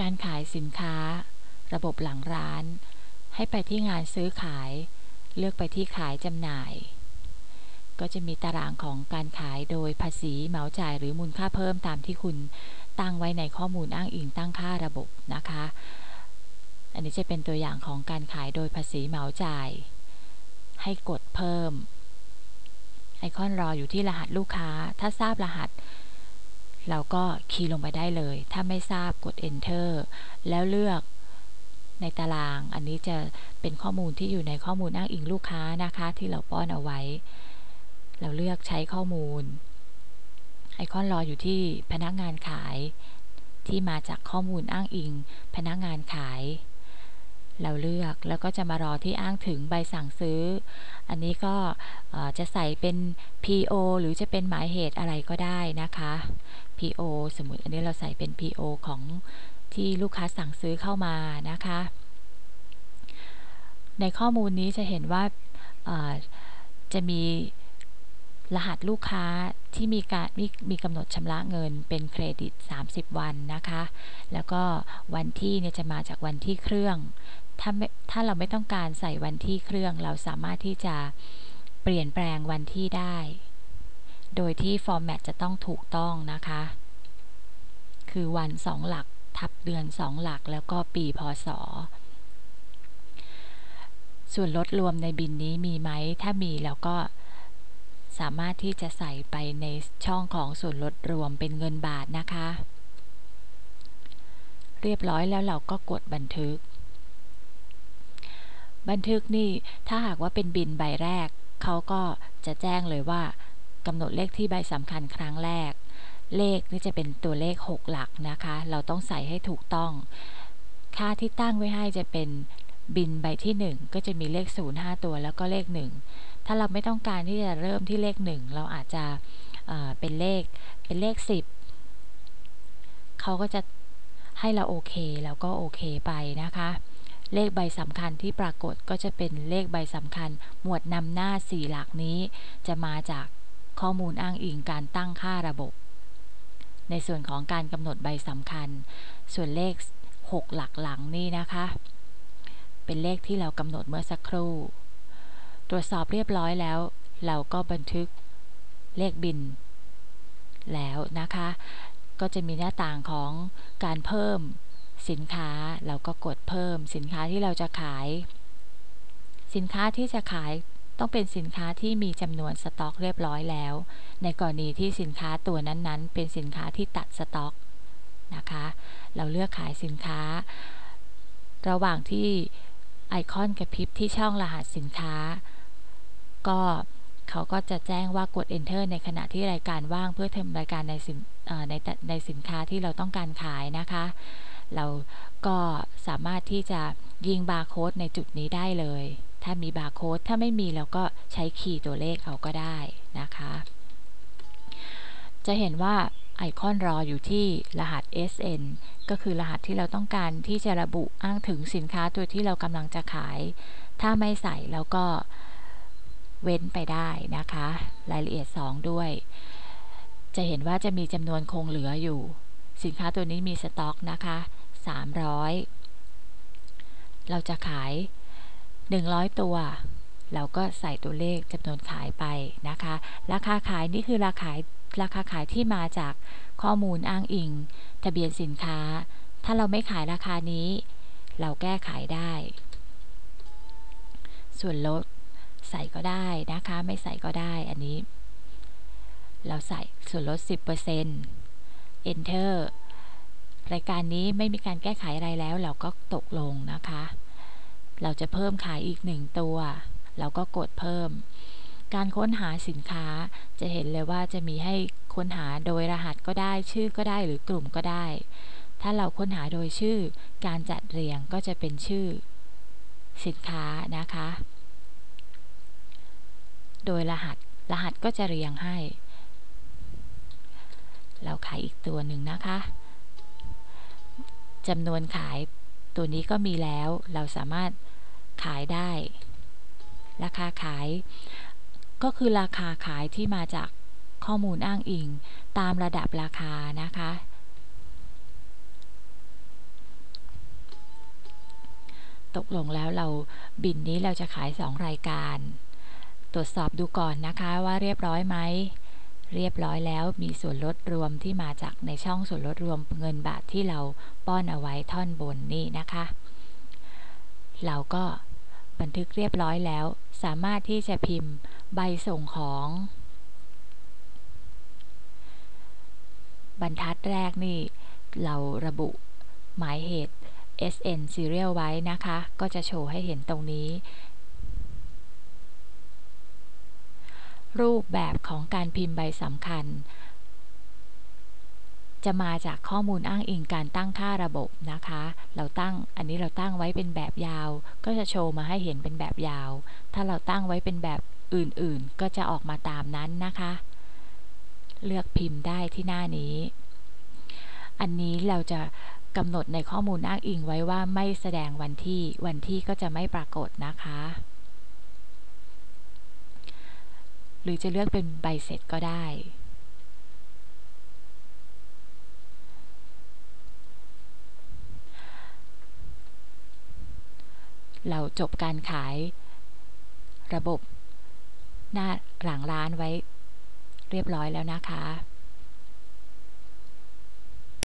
การขายสินค้า ระบบหลังร้าน ให้ไปที่งานซื้อขาย เลือกไปที่ขายจำหน่าย ก็จะมีตารางของการขายโดยภาษีเหมาจ่ายหรือมูลค่าเพิ่มตามที่คุณตั้งไว้ในข้อมูลอ้างอิงตั้งค่าระบบนะคะ อันนี้จะเป็นตัวอย่างของการขายโดยภาษีเหมาจ่าย ให้กดเพิ่ม ไอคอนรออยู่ที่รหัสลูกค้า ถ้าทราบรหัส เราก็คีย์ลงไปได้เลย ถ้าไม่ทราบกด enter แล้วเลือกในตาราง อันนี้จะเป็นข้อมูลที่อยู่ในข้อมูลอ้างอิงลูกค้านะคะ ที่เราป้อนเอาไว้ เราเลือกใช้ข้อมูล ไอคอนรออยู่ที่พนักงานขาย ที่มาจากข้อมูลอ้างอิง พนักงานขาย เราเลือกแล้วก็จะมารอที่อ้างถึงใบสั่งซื้อ อันนี้ก็จะใส่เป็น PO หรือจะเป็นหมายเหตุอะไรก็ได้นะคะ PO สมมติอันนี้เราใส่เป็น PO ของที่ลูกค้าสั่งซื้อเข้ามานะคะ ในข้อมูลนี้จะเห็นว่าจะมี รหัสลูกค้าที่มีการมมีกำหนดชำระเงินเป็นเครดิต 30 วันนะคะ แล้วก็วันที่เนี่ยจะมาจากวันที่เครื่องถ้าถ้าเราไม่ต้องการใส่วันที่เครื่อง เราสามารถที่จะเปลี่ยนแปลงวันที่ได้ โดยที่ฟอร์แมตจะต้องถูกต้องนะคะ คือวัน 2 หลัก ทับเดือน 2 หลักแล้วก็ปีพศส่วนลดรวมในบินนี้มีไหม ถ้ามีแล้วก็ สามารถที่จะใส่ไปในช่องของส่วนลดรวมเป็นเงินบาทนะคะ เรียบร้อยแล้วเราก็กดบันทึก บันทึกนี่ถ้าหากว่าเป็นบินใบแรก เขาก็จะแจ้งเลยว่ากำหนดเลขที่ใบสำคัญครั้งแรก เลขนี่จะเป็นตัวเลข 6 หลักนะคะ เราต้องใส่ให้ถูกต้อง ค่าที่ตั้งไว้ให้จะเป็น บินใบที่ 1 ก็จะมีเลข 0 5 ตัวแล้วก็เลข 1 ถ้าเราไม่ต้องการที่จะเริ่มที่เลขหนึ่งเราอาจจะเป็นเลขเป็นเลขสิบเขาก็จะให้เราโอเคแล้วก็โอเคไปนะคะ เลขใบสำคัญที่ปรากฏก็จะเป็นเลขใบสำคัญ หมวดนำหน้า 4 หลักนี้ จะมาจากข้อมูลอ้างอิงการตั้งค่าระบบ ในส่วนของการกำหนดใบสำคัญ ส่วนเลข 6 หลักหลังนี้นะคะ เป็นเลขที่เรากำหนดเมื่อสักครู่ ตรวจสอบเรียบร้อยแล้ว เราก็บันทึกเลขบิน แล้วนะคะ ก็จะมีหน้าต่างของการเพิ่มสินค้า เราก็กดเพิ่มสินค้าที่เราจะขาย สินค้าที่จะขายต้องเป็นสินค้าที่มีจำนวนสต็อกเรียบร้อยแล้ว ในกรณีที่สินค้าตัวนั้นๆ เป็นสินค้าที่ตัดสต็อกนะคะ เราเลือกขายสินค้า ระหว่างที่ ไอคอนกระพริบที่ช่องรหัสสินค้า ก็เขาก็จะแจ้งว่ากด enter ในขณะที่รายการว่างเพื่อทำรายการในสินในในสินค้าที่เราต้องการขายนะคะ เราก็สามารถที่จะยิงบาร์โค้ดในจุดนี้ได้เลย ถ้ามีบาร์โค้ดถ้าไม่มีเราก็ใช้คีย์ตัวเลขเอาก็ได้นะคะ จะเห็นว่า ไอคอนรออยู่ที่รหัส SN ก็คือรหัสที่เราต้องการที่จะระบุอ้างถึงสินค้าตัวที่เรากำลังจะขาย ถ้าไม่ใส่แล้วก็เว้นไปได้นะคะ รายละเอียด 2 ด้วย จะเห็นว่าจะมีจำนวนคงเหลืออยู่ สินค้าตัวนี้มีสต็อกนะคะ 300 เราจะขาย 100 ตัวเราก็ใส่ตัวเลขจำนวนขายไปนะคะ ราคาขายนี่คือราคา ราคาขายที่มาจากข้อมูลอ้างอิง ทะเบียนสินค้า ถ้าเราไม่ขายราคานี้ เราแก้ไขได้ ส่วนลดใส่ก็ได้นะคะ ไม่ใส่ก็ได้อันนี้ เราใส่ส่วนลด 10% enter รายการนี้ไม่มีการแก้ไขอะไรแล้ว เราก็ตกลงนะคะ เราจะเพิ่มขายอีกหนึ่งตัว เราก็กดเพิ่ม การค้นหาสินค้าจะเห็นเลยว่าจะมีให้ค้นหาโดยรหัสก็ได้ ชื่อก็ได้หรือกลุ่มก็ได้ ถ้าเราค้นหาโดยชื่อ การจัดเรียงก็จะเป็นชื่อ สินค้านะคะ โดยรหัสรหัสก็จะเรียงให้ เราขายอีกตัวหนึ่งนะคะจำนวนขายตัวนี้ก็มีแล้ว เราสามารถขายได้ ราคาขาย ก็คือราคาขายที่มาจากข้อมูลอ้างอิง ตามระดับราคานะคะ ตกลงแล้วเราบินนี้เราจะขาย 2 รายการ ตรวจสอบดูก่อนนะคะว่าเรียบร้อยไหมเรียบร้อยแล้วมีส่วนลดรวมที่มาจากในช่องส่วนลดรวมเงินบาทที่เราป้อนเอาไว้ท่อนบนนี่นะคะ เราก็ บันทึกเรียบร้อยแล้ว สามารถที่จะพิมพ์ใบส่งของ บรรทัดแรกนี่ เราระบุหมายเหตุ SN serial ไว้นะคะ ก็จะโชว์ให้เห็นตรงนี้ รูปแบบของการพิมพ์ใบสำคัญ จะมาจากข้อมูลอ้างอิงการตั้งค่าระบบนะคะ เราตั้งอันนี้เราตั้งไว้เป็นแบบยาว ก็จะโชว์มาให้เห็นเป็นแบบยาว ถ้าเราตั้งไว้เป็นแบบอื่นๆ ก็จะออกมาตามนั้นนะคะ เลือกพิมพ์ได้ที่หน้านี้ อันนี้เราจะกำหนดในข้อมูลอ้างอิงไว้ว่าไม่แสดงวันที่ วันที่ก็จะไม่ปรากฏนะคะ หรือจะเลือกเป็นใบเสร็จก็ได้ เราจบการขายระบบหน้าหลังร้านไว้เรียบร้อยแล้วนะคะ